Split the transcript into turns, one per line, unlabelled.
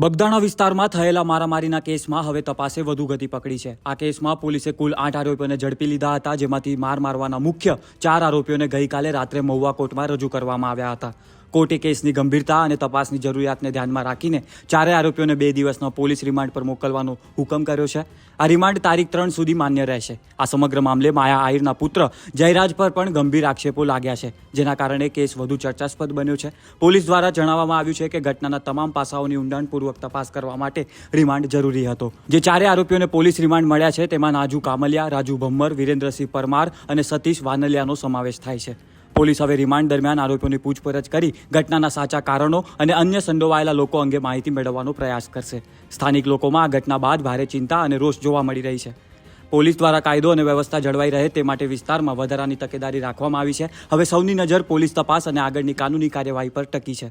બગદાણા વિસ્તારમાં થયેલા મારામારીના કેસમાં હવે તપાસે વધુ ગતિ પકડી છે. આ કેસમાં પોલીસે કુલ આઠ આરોપીઓને ઝડપી લીધા હતા, જેમાંથી માર મારવાના મુખ્ય ચાર આરોપીઓને ગઈકાલે રાત્રે મહુવા કોર્ટમાં રજૂ કરવામાં આવ્યા હતા. કોર્ટે કેસની ગંભીરતા અને તપાસની જરૂરિયાતને ધ્યાનમાં રાખીને ચારે આરોપીઓને બે દિવસનો પોલીસ રિમાન્ડ પર મોકલવાનો હુકમ કર્યો છે. આ રિમાન્ડ તારીખ ત્રણ સુધી માન્ય રહેશે. આ સમગ્ર મામલે માયા આહિરના પુત્ર જયરાજ પર પણ ગંભીર આક્ષેપો લાગ્યા છે, જેના કારણે કેસ વધુ ચર્ચાસ્પદ બન્યો છે. પોલીસ દ્વારા જણાવવામાં આવ્યું છે કે ઘટનાના તમામ પાસાઓની ઊંડાણપૂર્વક તપાસ કરવા માટે રિમાન્ડ જરૂરી હતો. જે ચારે આરોપીઓને પોલીસ રિમાન્ડ મળ્યા છે, તેમાં નાજુ કામલિયા, રાજુ ભમ્મર, વિરેન્દ્રસિંહ પરમાર અને સતીશ વાનલિયાનો સમાવેશ થાય છે. પોલીસ હવે રિમાન્ડ દરમિયાન આરોપીઓની પૂછપરછ કરી ઘટનાના સાચા કારણો અને અન્ય સંડોવાયેલા લોકો અંગે માહિતી મેળવવાનો પ્રયાસ કરશે. સ્થાનિક લોકોમાં આ ઘટના બાદ ભારે ચિંતા અને રોષ જોવા મળી રહી છે. પોલીસ દ્વારા કાયદો અને વ્યવસ્થા જળવાઈ રહે તે માટે વિસ્તારમાં વધારાની તકેદારી રાખવામાં આવી છે. હવે સૌની નજર પોલીસ તપાસ અને આગળની કાનૂની કાર્યવાહી પર ટકી છે.